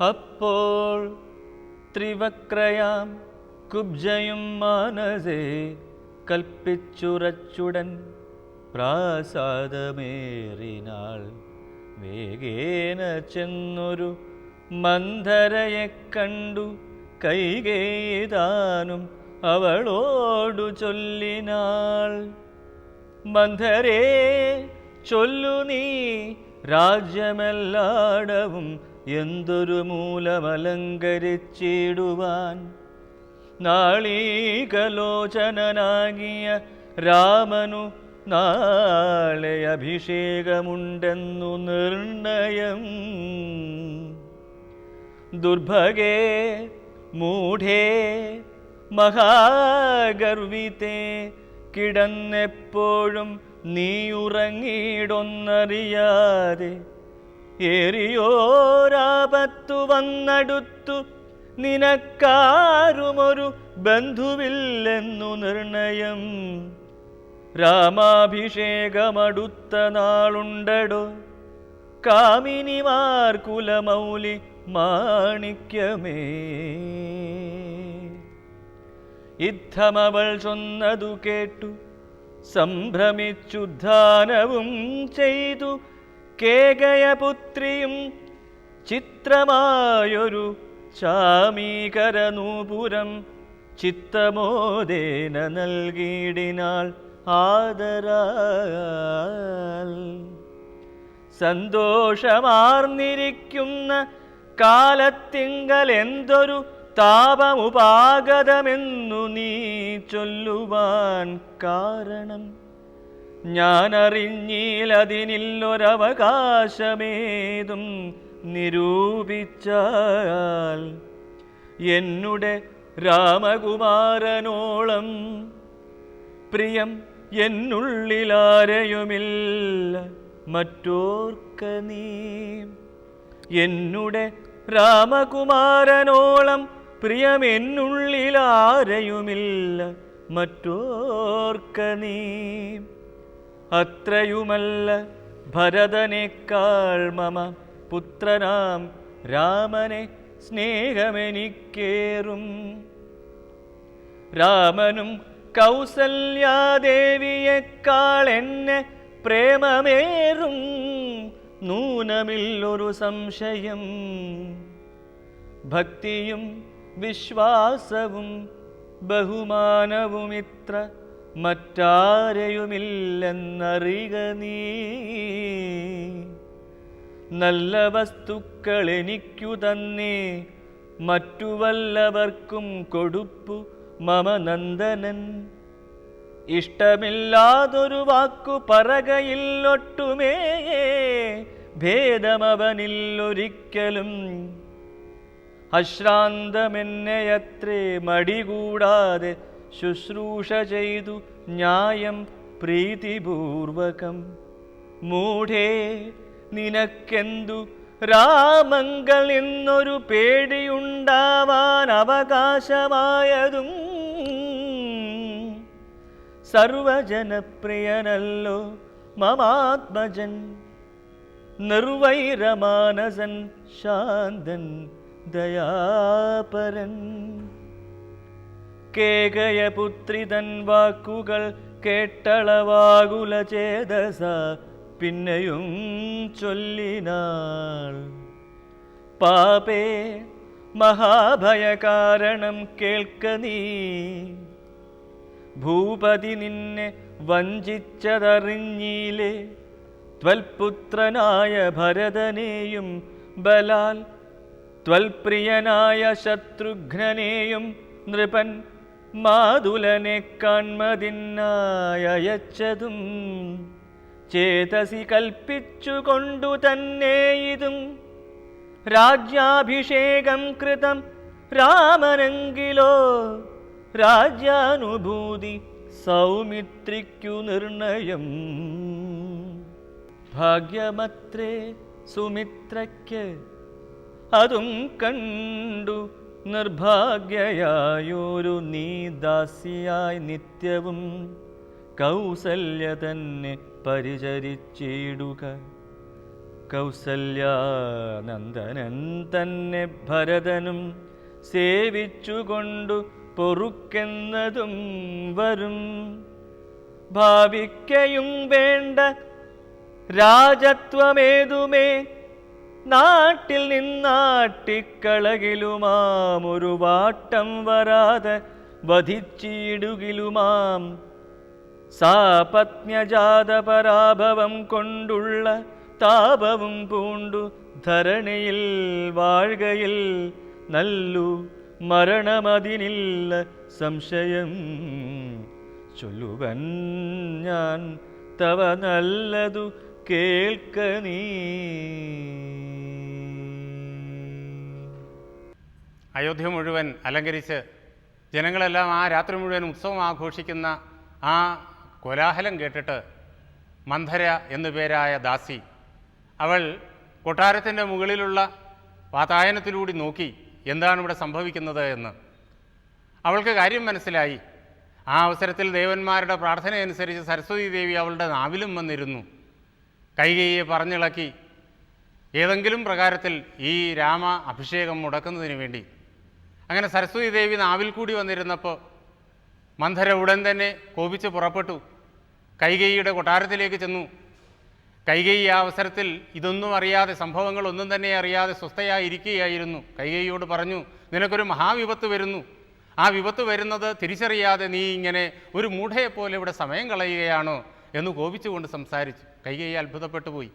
അപ്പോൾ ത്രിവക്രയാം കുബ്ജയും മാനസേ കൽപ്പിച്ചുറച്ചുടൻ പ്രാസാദമേറിനാൾ. വേഗേന ചെന്നൊരു മന്ധരയെ കണ്ടു കൈകേതാനും അവളോടു ചൊല്ലിനാൾ. മന്ധരേ ചൊല്ലു നീ രാജ്യമെല്ലാടവും എന്തൊരു മൂലമലങ്കരിച്ചിടുവാൻ. നാളീകലോചനാകിയ രാമനു നാളെ അഭിഷേകമുണ്ടെന്നു നിർണയം. ദുർഭഗേ മൂഢേ മഹാഗർവിത്തെ കിടന്നെപ്പോഴും നീ ഉറങ്ങിയിടൊന്നറിയാതെ ഏറിയോരാപത്തു വന്നടുത്തു നിനക്കാരുമൊരു ബന്ധുവില്ലെന്നു നിർണയം. രാമാഭിഷേകമടുത്ത നാളുണ്ടടോ. കാമിനിമാർ കുലമൗലി മാണിക്യമേ. യുദ്ധമവൾ ചൊന്നതു കേട്ടു സംഭ്രമിച്ചുദ്ധാനവും ചെയ്തു. കേകയപുത്രിയും ചിത്രമായൊരു ചാമീകരനൂപുരം ചിത്തമോദേന നൽകിയിടിനാൾ ആദരാൽ. സന്തോഷമാർന്നിരിക്കുന്ന കാലത്തിങ്കൽ എന്തൊരു താപമുപാഗതമെന്നു നീ ചൊല്ലുവാൻ കാരണം. ഞാനറിഞ്ഞിലതിനില്ലൊരവകാശമേതും നിരൂപിച്ചാൽ എന്നുടെ രാമകുമാരനോളം പ്രിയം എന്നുള്ളിലാരെയുമില്ല മറ്റോർക്ക നീ. എന്നുടെ രാമകുമാരനോളം പ്രിയം എന്നുള്ളിലാരെയുമില്ല മറ്റോർക്ക നീ. അത്രയുമല്ല ഭരതനേക്കാൾ മമ പുത്രനാം രാമനെ സ്നേഹമെനിക്കേറും. രാമനും കൗസല്യാദേവിയേക്കാൾ എന്നെ പ്രേമമേറും. നൂനമില്ലൊരു സംശയം. ഭക്തിയും വിശ്വാസവും ബഹുമാനവുമിത്ര മറ്റാരെയുമില്ലെന്നറിക നീ. നല്ല വസ്തുക്കൾ എനിക്കു തന്നെ. മറ്റു വല്ലവർക്കും കൊടുപ്പു മമ നന്ദനൻ ഇഷ്ടമില്ലാതൊരു വാക്കു പറകയില്ലൊട്ടുമേ ഭേദമവനില്ലൊരിക്കലും അശ്രാന്തമെന്നെയത്രേ മടികൂടാതെ ശുശ്രൂഷ ചെയ്തു ന്യായം പ്രീതിപൂർവകം. മൂഢേ നിനക്കെന്തു രാമങ്കൾ എന്നൊരു പേടിയുണ്ടാവാൻ അവകാശമായതും സർവജനപ്രിയനല്ലോ മമാത്മജൻ നിർവൈരമാനസൻ ശാന്തൻ ദയാപരൻ. കേകയപുത്രിതൻ വാക്കുകൾ കേട്ടളവാകുല ചേതസ പിന്നെയും ചൊല്ലിനാൾ. പാപേ മഹാഭയകാരണം കേൾക്ക നീ. ഭൂപതി നിന്നെ വഞ്ചിച്ചതറിഞ്ഞീലേ ത്വൽപുത്രനായ ഭരതനെയും ബലാൽ ത്വൽപ്രിയനായ ശത്രുഘ്നനെയും നൃപൻ മാതുലനെ കാൺമതിന്നായച്ചതും ചേതസി കൽപ്പിച്ചുകൊണ്ടു തന്നെ ഇതും. രാജ്യാഭിഷേകം കൃതം രാമനെങ്കിലോ രാജ്യാനുഭൂതി സൗമിത്രിക്കു നിർണയം. ഭാഗ്യമത്രേ സുമിത്രയ്ക്ക് അതും കണ്ടു നിർഭാഗ്യയായൊരു നീ ദാസിയായി നിത്യവും കൗസല്യ തന്നെ പരിചരിച്ചിടുക. കൗസല്യാനന്ദനൻ തന്നെ ഭരതനും സേവിച്ചുകൊണ്ടു പൊറുക്കെന്നതും വരും. ഭാവിക്കയും വേണ്ട രാജത്വമേതുമേ നാട്ടിൽ നിന്നാട്ടിക്കളകിലുമാം ഒരു വാട്ടം വരാതെ വധിച്ചിടുകിലുമാം. സാപത്നജാത പരാഭവം കൊണ്ടുള്ള താപവും പൂണ്ടു ധരണിയിൽ വാഴുകയിൽ നല്ലു മരണമതിനില്ല സംശയം. ചൊല്ലുവൻ ഞാൻ തവ നല്ലതു കേൾക്ക നീ. അയോധ്യ മുഴുവൻ അലങ്കരിച്ച് ജനങ്ങളെല്ലാം ആ രാത്രി മുഴുവൻ ഉത്സവം ആഘോഷിക്കുന്ന ആ കോലാഹലം കേട്ടിട്ട് മന്ധര എന്നു പേരായ ദാസി അവൾ കൊട്ടാരത്തിന്റെ മുകളിലുള്ള വാതായനത്തിലൂടി നോക്കി എന്താണ് ഇവിടെ സംഭവിക്കുന്നത് എന്ന്. അവൾക്ക് കാര്യം മനസ്സിലായി. ആ അവസരത്തിൽ ദേവന്മാരുടെ പ്രാർത്ഥനയനുസരിച്ച് സരസ്വതി ദേവി അവളുടെ നാവിലും വന്നിരുന്നു. കൈകയെ പറഞ്ഞിളക്കി. ഏതെങ്കിലും പ്രകാരത്തിൽ ഈ രാമ അഭിഷേകം മുടക്കുന്നതിന് വേണ്ടി. അങ്ങനെ സരസ്വതി ദേവി നാവിൽ കൂടി വന്നിരുന്നപ്പോൾ മന്ധര ഉടൻ തന്നെ കോപിച്ച് പുറപ്പെട്ടു. കൈകൈയുടെ കൊട്ടാരത്തിലേക്ക് ചെന്നു. കൈകൈ ആ അവസരത്തിൽ ഇതൊന്നും അറിയാതെ സംഭവങ്ങളൊന്നും തന്നെ അറിയാതെ സ്വസ്ഥയായിരിക്കുകയായിരുന്നു. കൈകൈയോട് പറഞ്ഞു നിനക്കൊരു മഹാവിപത്ത് വരുന്നു. ആ വിപത്ത് വരുന്നത് തിരിച്ചറിയാതെ നീ ഇങ്ങനെ ഒരു മൂഢയെപ്പോലെ ഇവിടെ സമയം കളയുകയാണോ? എന്ന് കോപിച്ചുകൊണ്ട് സംസാരിച്ചു. കൈകൈ അത്ഭുതപ്പെട്ടു പോയി.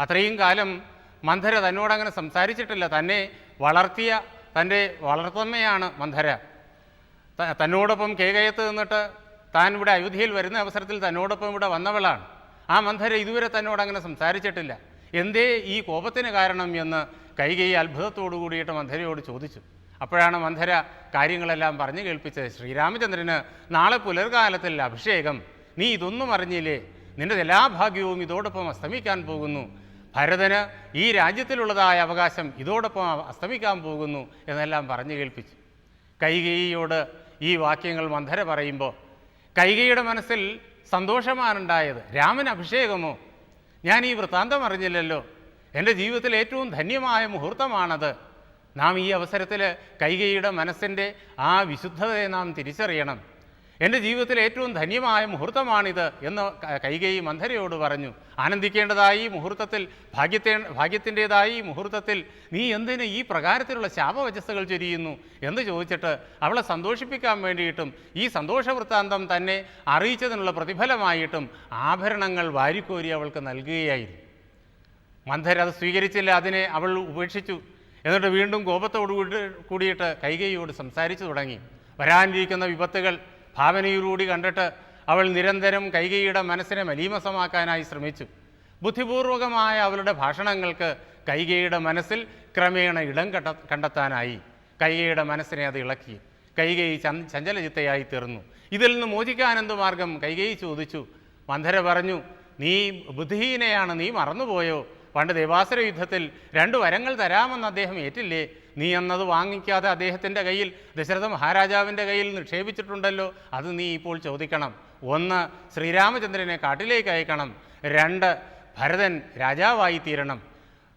അത്രയും കാലം മന്ധര തന്നോടങ്ങനെ സംസാരിച്ചിട്ടില്ല. തന്നെ വളർത്തിയ തന്റെ വളർത്തമ്മയാണ് മന്ധര. തന്നോടൊപ്പം കേകയത്ത് നിന്നിട്ട് താൻ ഇവിടെ അയോധ്യയിൽ വരുന്ന അവസരത്തിൽ തന്നോടൊപ്പം ഇവിടെ വന്നവളാണ്. ആ മന്ധര ഇതുവരെ തന്നോടങ്ങനെ സംസാരിച്ചിട്ടില്ല. എന്തേ ഈ കോപത്തിന് കാരണം എന്ന് കൈകൈ അത്ഭുതത്തോടു കൂടിയിട്ട് മന്ധരയോട് ചോദിച്ചു. അപ്പോഴാണ് മന്ധര കാര്യങ്ങളെല്ലാം പറഞ്ഞു കേൾപ്പിച്ചത്. ശ്രീരാമചന്ദ്രന് നാളെ പുലർകാലത്തിൽ അഭിഷേകം. നീ ഇതൊന്നും അറിഞ്ഞില്ലേ? നിന്റെ എല്ലാ ഭാഗ്യവും ഇതോടൊപ്പം അസ്തമിക്കാൻ പോകുന്നു. ഭരതന് ഈ രാജ്യത്തിലുള്ളതായ അവകാശം ഇതോടൊപ്പം അസ്തമിക്കാൻ പോകുന്നു എന്നെല്ലാം പറഞ്ഞു കേൾപ്പിച്ചു. കൈകേയിയോട് ഈ വാക്യങ്ങൾ മന്ധര പറയുമ്പോൾ കൈകയുടെ മനസ്സിൽ സന്തോഷമാണുണ്ടായത്. രാമൻ അഭിഷേകമോ? ഞാൻ ഈ വൃത്താന്തം അറിഞ്ഞില്ലല്ലോ. എന്റെ ജീവിതത്തിൽ ഏറ്റവും ധന്യമായ മുഹൂർത്തമാണത്. നാം ഈ അവസരത്തിൽ കൈകയുടെ മനസ്സിന്റെ ആ വിശുദ്ധതയെ നാം തിരിച്ചറിയണം. എന്റെ ജീവിതത്തിൽ ഏറ്റവും ധന്യമായ മുഹൂർത്തമാണിത് എന്ന് കൈകൈ മന്ധരയോട് പറഞ്ഞു. ആനന്ദിക്കേണ്ടതായി മുഹൂർത്തത്തിൽ ഭാഗ്യത്തെ ഭാഗ്യത്തിന്റെതായി മുഹൂർത്തത്തിൽ നീ എന്തിന് ഈ പ്രകാരത്തിലുള്ള ശാപവചസ്സകൾ ചൊരിയുന്നു എന്ന് ചോദിച്ചിട്ട് അവളെ സന്തോഷിപ്പിക്കാൻ വേണ്ടിയിട്ടും ഈ സന്തോഷവൃത്താന്തം തന്നെ അറിയിച്ചതിനുള്ള പ്രതിഫലമായിട്ടും ആഭരണങ്ങൾ വാരിക്കോരി അവൾക്ക് നൽകുകയായിരുന്നു. മന്ധര അത് സ്വീകരിച്ചില്ല അതിനെ അവൾ ഉപേക്ഷിച്ചു. എന്നിട്ട് വീണ്ടും കോപത്തോടു കൂടിയിട്ട് കൈകൈയോട് സംസാരിച്ചു തുടങ്ങി. വരാനിരിക്കുന്ന വിപത്തുകൾ ഭാവനയിലൂടി കണ്ടിട്ട് അവൾ നിരന്തരം കൈകയുടെ മനസ്സിനെ മലീമസമാക്കാനായി ശ്രമിച്ചു. ബുദ്ധിപൂർവകമായ അവളുടെ ഭാഷണങ്ങൾക്ക് കൈകയുടെ മനസ്സിൽ ക്രമേണ ഇടം കണ്ട കണ്ടെത്താനായി. കൈകയുടെ മനസ്സിനെ അത് ഇളക്കി. കൈകൈ ചഞ്ചലചിത്തയായി തീർന്നു. ഇതിൽ നിന്ന് മോചിക്കാൻ എന്ത് മാർഗം കൈകൈ ചോദിച്ചു. മന്ധര പറഞ്ഞു നീ ബുദ്ധിഹീനയാണ് നീ മറന്നുപോയോ? പണ്ട് ദേവാസുര യുദ്ധത്തിൽ രണ്ട് വരങ്ങൾ തരാമെന്ന് അദ്ദേഹം ഏറ്റില്ലേ? നീ എന്നത് വാങ്ങിക്കാതെ അദ്ദേഹത്തിന്റെ കയ്യിൽ ദശരഥ മഹാരാജാവിന്റെ കയ്യിൽ നിക്ഷേപിച്ചിട്ടുണ്ടല്ലോ അത് നീ ഇപ്പോൾ ചോദിക്കണം. ഒന്ന് ശ്രീരാമചന്ദ്രനെ കാട്ടിലേക്ക് അയക്കണം. രണ്ട് ഭരതൻ രാജാവായി തീരണം.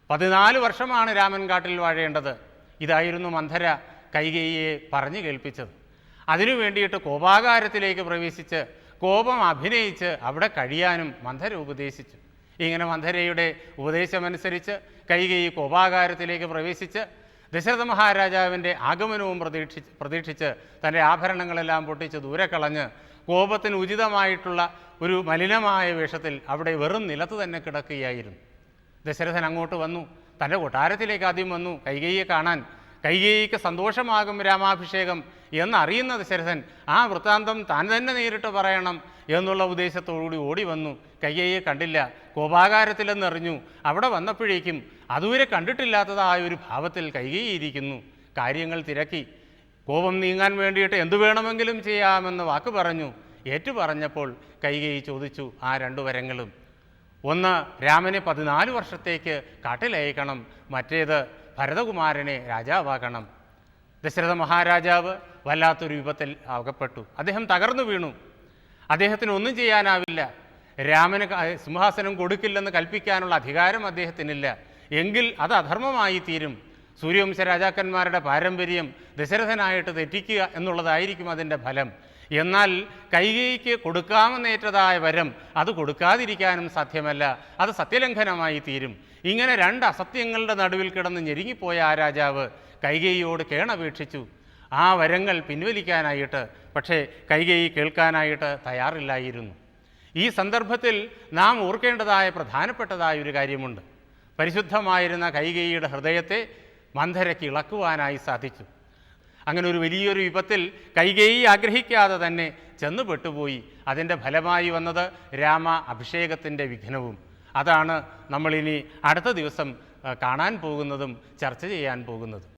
പതിനാല് വർഷമാണ് രാമൻ കാട്ടിൽ വാഴേണ്ടത്. ഇതായിരുന്നു മന്ധര കൈകേയിയെ പറഞ്ഞു കേൾപ്പിച്ചത്. അതിനു വേണ്ടിയിട്ട് കോപാകാരത്തിലേക്ക് പ്രവേശിച്ച് കോപം അഭിനയിച്ച് അവിടെ കഴിയാനും മന്ധര ഉപദേശിച്ചു. ഇങ്ങനെ മന്ധരയുടെ ഉപദേശമനുസരിച്ച് കൈകേയി കോപാകാരത്തിലേക്ക് പ്രവേശിച്ച് ദശരഥ മഹാരാജാവിന്റെ ആഗമനവും പ്രതീക്ഷി പ്രതീക്ഷിച്ച് തന്റെ ആഭരണങ്ങളെല്ലാം പൊട്ടിച്ച് ദൂരെ കളഞ്ഞ് കോപത്തിന് ഉചിതമായിട്ടുള്ള ഒരു മലിനമായ വേഷത്തിൽ അവിടെ വെറും നിലത്ത് തന്നെ കിടക്കുകയായിരുന്നു. ദശരഥൻ അങ്ങോട്ട് വന്നു. തന്റെ കൊട്ടാരത്തിലേക്ക് ആദ്യം വന്നു. കൈകേയെ കാണാൻ കൈകേയിക്ക് സന്തോഷമാകും രാമാഭിഷേകം എന്നറിയുന്ന ദശരഥൻ ആ വൃത്താന്തം താൻ തന്നെ നേരിട്ട് പറയണം എന്നുള്ള ഉദ്ദേശത്തോടുകൂടി ഓടി വന്നു. കയ്യയെ കണ്ടില്ല. കോപാകാരത്തിലെന്നറിഞ്ഞു. അവിടെ വന്നപ്പോഴേക്കും അതുവരെ കണ്ടിട്ടില്ലാത്തതായ ഒരു ഭാവത്തിൽ കൈകേയിരിക്കുന്നു. കാര്യങ്ങൾ തിരക്കി. കോപം നീങ്ങാൻ വേണ്ടിയിട്ട് എന്തു വേണമെങ്കിലും ചെയ്യാമെന്ന് വാക്ക് പറഞ്ഞു. ഏറ്റു പറഞ്ഞപ്പോൾ കൈകേയി ചോദിച്ചു ആ രണ്ടു വരങ്ങളും. ഒന്ന് രാമനെ പതിനാല് വർഷത്തേക്ക് കാട്ടിലയക്കണം. മറ്റേത് ഭരതകുമാരനെ രാജാവാക്കണം. ദശരഥ മഹാരാജാവ് വല്ലാത്തൊരു വിപത്തിൽ അകപ്പെട്ടു. അദ്ദേഹം തകർന്നു വീണു. അദ്ദേഹത്തിന് ഒന്നും ചെയ്യാനാവില്ല. രാമന് സിംഹാസനം കൊടുക്കില്ലെന്ന് കൽപ്പിക്കാനുള്ള അധികാരം അദ്ദേഹത്തിനില്ല. എങ്കിൽ അത് അധർമ്മമായി തീരും. സൂര്യവംശ രാജാക്കന്മാരുടെ പാരമ്പര്യം ദശരഥനായിട്ട് തെറ്റിക്കുക എന്നുള്ളതായിരിക്കും അതിന്റെ ഫലം. എന്നാൽ കൈകേയിക്ക് കൊടുക്കാമെന്നേറ്റതായ വരം അത് കൊടുക്കാതിരിക്കാനും സാധ്യമല്ല. അത് സത്യലംഘനമായി തീരും. ഇങ്ങനെ രണ്ട് അസത്യങ്ങളുടെ നടുവിൽ കിടന്ന് ഞെരുങ്ങിപ്പോയ ആ രാജാവ് കൈകേയിയോട് കേണപേക്ഷിച്ചു. ആ വരങ്ങൾ പിൻവലിക്കാനായിട്ട് പക്ഷേ കൈകേയി കേൾക്കാനായിട്ട് തയ്യാറില്ലായിരുന്നു. ഈ സന്ദർഭത്തിൽ നാം ഓർക്കേണ്ടതായ പ്രധാനപ്പെട്ടതായ ഒരു കാര്യമുണ്ട്. പരിശുദ്ധമായിരുന്ന കൈകേയിയുടെ ഹൃദയത്തെ മന്ധരയ്ക്ക് ഇളക്കുവാനായി സാധിച്ചു. അങ്ങനെ ഒരു വലിയൊരു വിപത്തിൽ കൈകേയി ആഗ്രഹിക്കാതെ തന്നെ ചെന്നു പെട്ടുപോയി അതിന്റെ ഫലമായി വന്നത് രാമ അഭിഷേകത്തിന്റെ വിഘ്നവും. അതാണ് നമ്മളിനി അടുത്ത ദിവസം കാണാൻ പോകുന്നതും ചർച്ച ചെയ്യാൻ പോകുന്നതും.